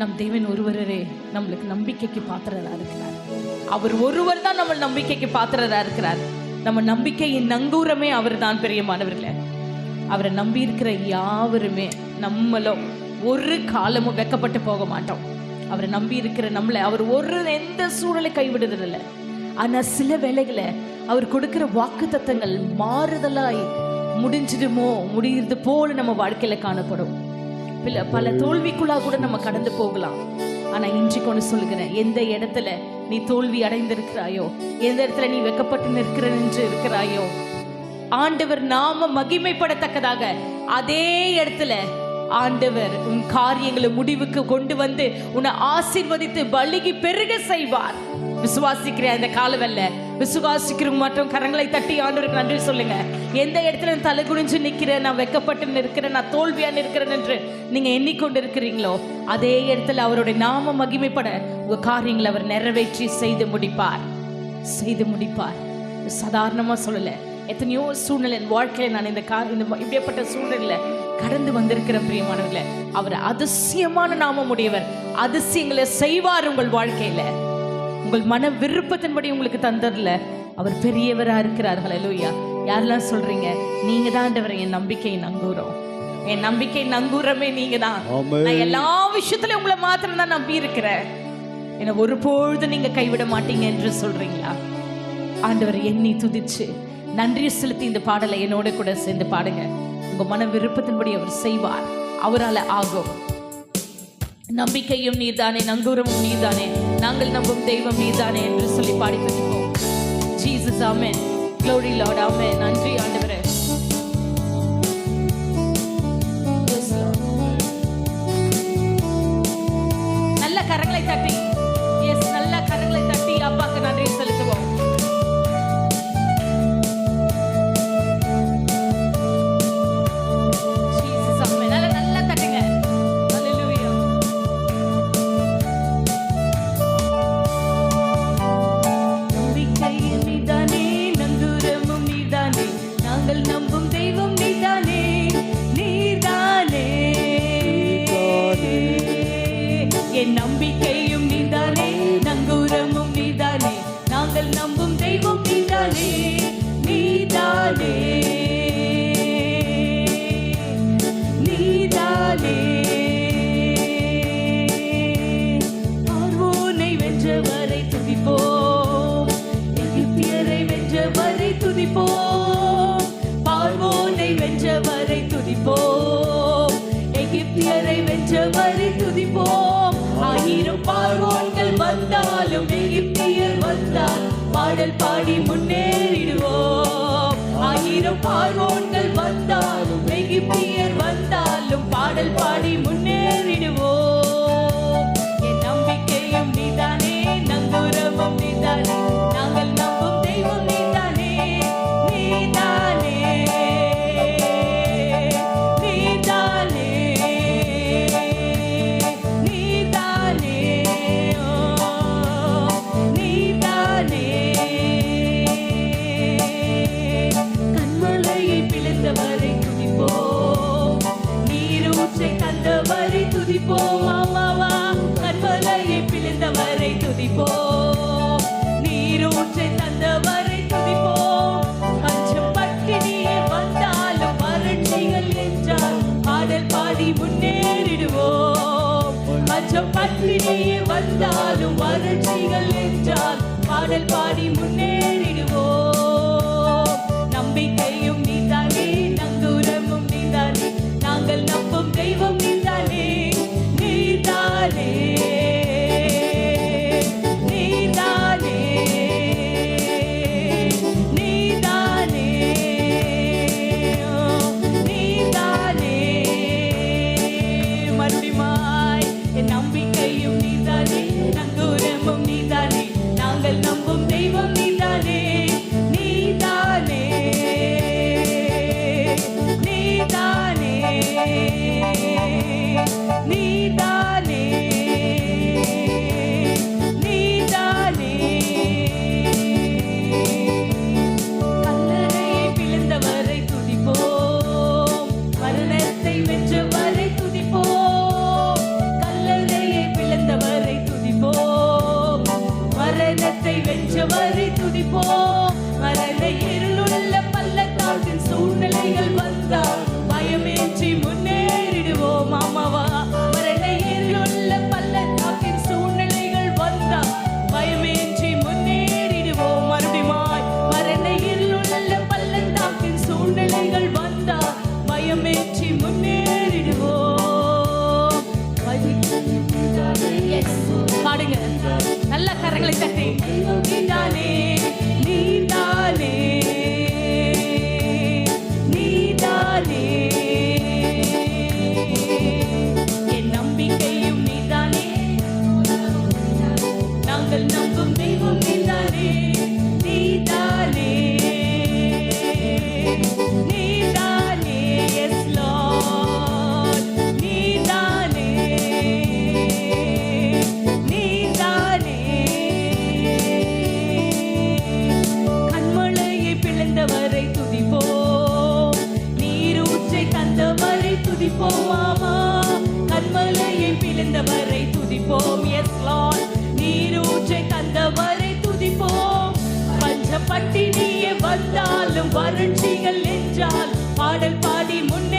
நம் தேவன் ஒருவரே நம்மளுக்கு நம்பிக்கைக்கு பாத்திரரா இருக்கிறார். அவர் ஒருவர் தான் நம்ம நம்பிக்கைக்கு பாத்திரரா இருக்கிறார். நம்ம நம்பிக்கையின் நங்கூரமே அவர் தான் பெரியமானவர்களே அவரை நம்பி இருக்கிற யாவருமே நம்மளும் ஒரு காலமும் வெக்கப்பட்டு போக மாட்டோம். அவரை நம்பி இருக்கிற நம்மளை அவர் ஒரு எந்த சூழலை கைவிடுறதில்லை. ஆனா சில வேளைகளை அவர் கொடுக்கிற வாக்கு தத்தங்கள் மாறுதலாய் முடிஞ்சிடுமோ முடிகிறது போல நம்ம வாழ்க்கையில காணப்படும். பல பல தோல்விக்குள்ளாக கூட நம்ம கடந்து போகலாம். ஆனால் இன்றைக்கு ஒன்று சொல்லுகிறேன். எந்த இடத்துல நீ தோல்வி அடைந்திருக்கிறாயோ எந்த இடத்துல நீ வெக்கப்பட்டு நிற்கிற என்று இருக்கிறாயோ ஆண்டவர் நாம மகிமைப்படத்தக்கதாக அதே இடத்துல ஆண்டவர் உன் காரியங்களை முடிவுக்கு கொண்டு வந்து உன்னை ஆசிர்வதித்து பலிகி பெருக செய்வார். விசுவாசிக்கிறேன் அந்த காலவல்ல. விசுவாசிக்கிறவங்க மட்டும் கரங்களை தட்டி ஆண்டவருக்கு நன்றி சொல்லுங்க. எந்த இடத்துல நான் தலை குனிஞ்சு நிற்கிறேன் நான் வெக்கப்பட்டு நிற்கிறேன் நான் தோல்வியாக நிற்கிறேன் என்று நீங்க எண்ணிக்கொண்டு இருக்கிறீங்களோ அதே இடத்துல அவருடைய நாம மகிமைப்பட உங்க காரியங்களை அவர் நிறைவேற்றி செய்து முடிப்பார். செய்து முடிப்பார். சாதாரணமா சொல்லல. எத்தனையோ சூழ்நிலை என் வாழ்க்கையில நான் இந்த கா இந்த இப்படிப்பட்ட சூழ்நிலையில கடந்து வந்திருக்கிற பிரியமானவர்களே. அவர் அதிசயமான நாமம் உடையவர். அதிசயங்களை செய்வார் உங்கள் வாழ்க்கையில. உங்கள் மன விருப்பத்தின்படி உங்களுக்கு தந்ததில்ல அவர் பெரியவரா இருக்கிறார்கள் லூயா யாரெல்லாம் சொல்றீங்க? நீங்க தான் ஆண்டவரே என் நம்பிக்கை நங்கூரம். என் நம்பிக்கை நங்கூரமே நீங்க தான். நான் எல்லா விஷயத்திலும் உங்களை மாத்திரம் தான் நம்பி இருக்கிறேன் என்னை ஒருபொழுதும் நீங்க கைவிட மாட்டீங்க என்று சொல்றீங்களா? ஆண்டவர் எண்ணி துதிச்சு நன்றி செலுத்தி இந்த பாடலை என்னோட கூட சேர்ந்து பாடுங்க. உங்க மன விருப்பத்தின்படி அவர் செய்வார். அவரால ஆகும். நம்பிக்கையும் நீர்தானே நங்கூரமும் நீர்தானே. நாங்கள் நம்பும் தெய்வம் நீர்தானே என்று சொல்லி பாடி துதிப்போம் Jesus amen. Glory lord amen நன்றி ஆண்டவரே பாடல் பாடி பஞ்சம் வந்தாலும் வறட்சிகள் என்றால் பாடல் பாடி முன்னே ferri tu di porto தந்தவரை துதிப்போம் மாமா. கண்மலையை பிளந்தவரை துதிப்போம் எஸ் லார்ட் நீரூற்றை தந்தவரை துதிப்போம். பஞ்சப்பட்டினியே வந்தாலும் வறட்சிகள் என்றால் பாடல் பாடி முன்னே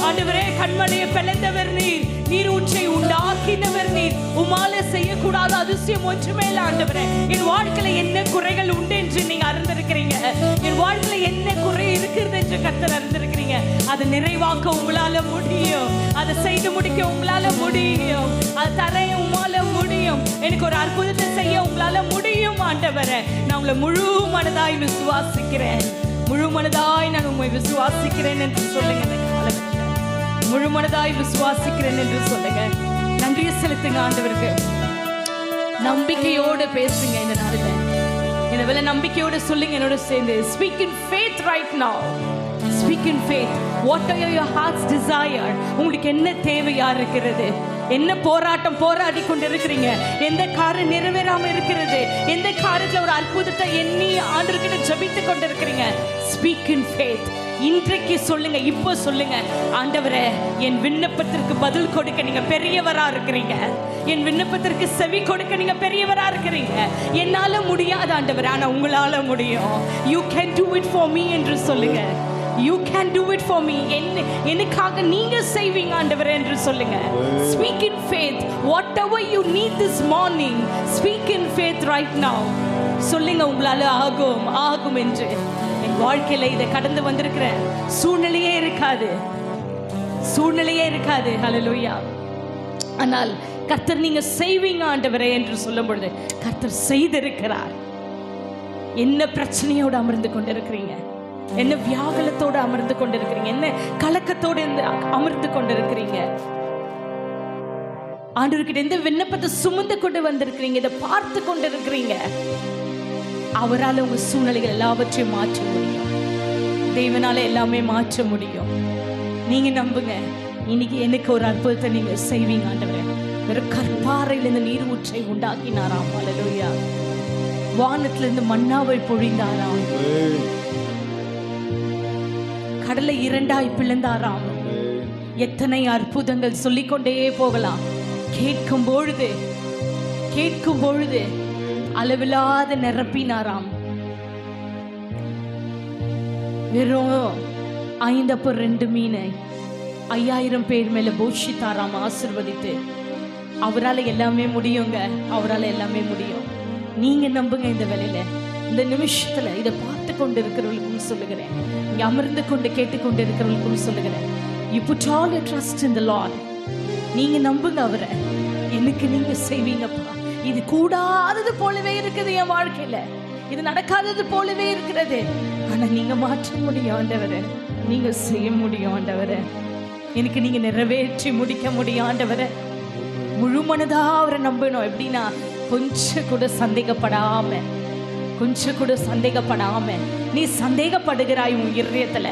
ஆண்டவரே கண்மலையை பிளந்தவர் நீர். நீர் உண்டாக்கினவர் நீர். உமால செய்யக்கூடாத அதிசயம் ஒன்றுமே இல்லை ஆண்டவரே. என் வாழ்க்கையில என்ன குறைகள் உண்டு என்று நீங்க அறிந்திருக்கிறீங்க. என் வாழ்க்கையில என்ன குறை இருக்கிறது என்று கத்தர் அறிந்திருக்கிறீங்க. அதை நிறைவாக்க உங்களால முடியும். அதை செய்து முடிக்க உங்களால முடியும். அதை தரையும் முடியும். எனக்கு ஒரு அற்புதத்தை செய்ய உங்களால முடியும் ஆண்டவரே. நான் உங்களை முழு மனதாய் விசுவாசிக்கிறேன். முழு மனதாய் நான் உண்மை விசுவாசிக்கிறேன் என்று சொல்லுங்க. இந்த காலகட்டத்தில். முழு மனதாய் விசுவாசிக்கிறேன் என்று சொல்லுங்க. நன்றியை செலுத்துங்க ஆண்டவருக்கு. நம்பிக்கையோடு பேசுங்க இந்த நாளில். இந்த வேலை நம்பிக்கையோடு சொல்லுங்க என்னோட சேர்ந்து. Speak in faith right now speak in faith what are your hearts desire உங்களுக்கு என்ன தேவையா இருக்கிறது? என்ன போராட்டம் போராடி கொண்டு இருக்கிறீங்க எந்த காரியம் நிறைவேறாம இருக்கிறது? எந்த காரியத்துல ஒரு அற்புதத்தை எண்ணி ஆண்டு கிட்ட ஜபித்து கொண்டு இருக்கிறீங்க ஸ்பீக் இன் ஃபேத் இன்றைக்கு சொல்லுங்க இப்போ சொல்லுங்க. ஆண்டவரே என் விண்ணப்பத்திற்கு பதில் கொடுக்க நீங்க பெரியவரா இருக்கிறீங்க. என் விண்ணப்பத்திற்கு செவி கொடுக்க நீங்க பெரியவரா இருக்கிறீங்க. என்னால முடியாது ஆண்டவர் ஆனா உங்களால முடியும். You can do it for me என்று சொல்லுங்க. You can do it for me என்ன எனக்காக நீங்க செய்வீங்க ஆண்டவர் என்று சொல்லுங்க. Speak in faith whatever you need this morning speak in faith right now சொல்லுங்க உங்களால ஆகும் ஆகும் என்று. என் வாழ்க்கையில இதை கடந்து வந்திருக்கிற சூழ்நிலையே இருக்காது. சூழ்நிலையே இருக்காது. ஹலலோயா ஆனால் கர்த்தர் நீங்க செய்வீங்க ஆண்டவரே என்று சொல்லும் பொழுது கர்த்தர் செய்திருக்கிறார். என்ன பிரச்சனையோடு அமர்ந்து கொண்டிருக்கிறீங்க? என்ன வியாகுலத்தோடு அமர்ந்து கொண்டிருக்கிறீங்க? என்ன கலக்கத்தோடு இருந்து அமர்ந்து கொண்டிருக்கிறீங்க? ஆண்டவர்கிட்ட எந்த விண்ணப்பத்தை சுமந்து கொண்டு வந்திருக்கிறீங்க? இதை பார்த்து கொண்டிருக்கிறீங்க? அவரால் உங்க சூழ்நிலைகள் எல்லாவற்றையும் மாற்ற முடியும். தெய்வனால எல்லாமே மாற்ற முடியும். நீங்க நம்புங்க. இன்னைக்கு எனக்கு ஒரு அற்புதத்தை நீங்க செய்வீங்க ஆண்டவரே. ஒரு கற்பாறையிலிருந்து நீர் ஊற்றை உண்டாக்கினாராம். அல்லேலூயா வானத்திலிருந்து மன்னாவை பொழிந்தாராம். கடலை இரண்டாய் பிளந்தாராம். எத்தனை அற்புதங்கள் சொல்லிக்கொண்டே போகலாம். கேட்கும் பொழுது கேட்கும் பொழுது அளவில்லாத நிரப்பினாராம். வெறும் ஐந்தப்போ ரெண்டு மீனை ஐயாயிரம் பேர் மேல போஷித்தாராம் ஆசிர்வதித்து. அவரால் எல்லாமே முடியுங்க. அவரால் எல்லாமே முடியும். நீங்க நம்புங்க இந்த வேலையில இந்த நிமிஷத்துல இதை பார்த்து கொண்டு இருக்கிறவங்களுக்கும் சொல்லுகிறேன். இங்க அமர்ந்து கொண்டு கேட்டுக்கொண்டு இருக்கிறவங்களுக்கும் சொல்லுகிறேன். யூ புட் ஆல் ட்ரஸ்ட் இந்த த லார்ட் நீங்க நம்புங்க அவரை. எனக்கு நீங்க செய்வீங்கப்பா இது கூடாதது போலவே இருக்குது என் வாழ்க்கையில. இது நடக்காதது போலவே இருக்கிறது. ஆனா நீங்க மாற்ற முடியும் ஆண்டவரே. நீங்க செய்ய முடியும் ஆண்டவரே. எனக்கு நீங்க நிறைவேற்றி முடிக்க முடியும் ஆண்டவரே. முழு மனதா அவரை நம்பணும். எப்படின்னா கொஞ்சம் கூட சந்தேகப்படாம கொஞ்சம் கூட சந்தேகப்படாம நீ சந்தேகப்படுகிறாய் உன் இருதயத்துல.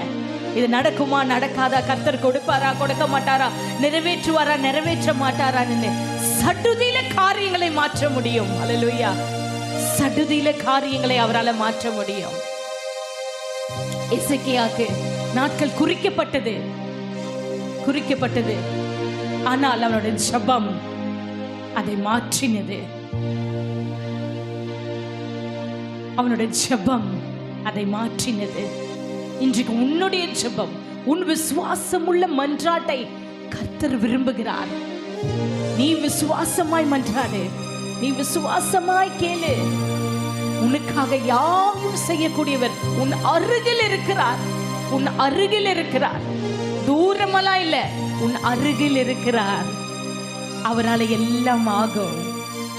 இது நடக்குமா நடக்காதா? கர்த்தர் கொடுப்பாரா கொடுக்க மாட்டாரா? நிறைவேற்றுவாரா நிறைவேற்ற மாட்டாரான்னு சடுதியில காரியங்களை மாற்ற முடியும். அலலுயா சடுதியில காரியங்களை அவரால் மாற்ற முடியும். இசைக்கியாக்கு நாட்கள் குறிக்கப்பட்டது. குறிக்கப்பட்டது. ஆனால் அவனுடைய ஜபம் அதை மாற்றினது. அவனுடைய ஜபம் அதை மாற்றினது. இன்றைக்கு உன்னுடைய ஜபம் உன் விசுவாசம் உள்ள மன்றாட்டை கர்த்தர் விரும்புகிறார். நீ விசுவாசமாய் மன்றாடு நீ விசுவாசமாய் கேளு. உனக்காக யாவும் செய்யக்கூடியவர் உன் அருகில் இருக்கிறார். உன் அருகில் இருக்கிறார். தூரமெல்லாம் இல்ல உன் அருகில் இருக்கிறார். அவரால் எல்லாம் ஆகும்.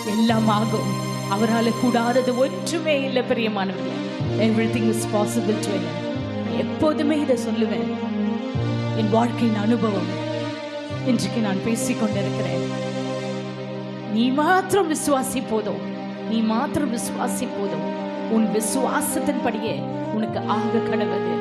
எல்லாம் ஆகும். அவரால் கூடாதது ஒன்றுமே இல்லை பிரியமானவர்கள். Everything is possible to எப்போதுமே இதை சொல்லுவேன். என் வாழ்க்கையின் அனுபவம் இன்றைக்கு நான் பேசிக்கொண்டிருக்கிறேன். நீ மாத்திரம் விசுவாசி போதும் நீ மாத்திரம் விசுவாசி போதும் உன் விசுவாசத்தின்படியே உனக்கு ஆக கடவுது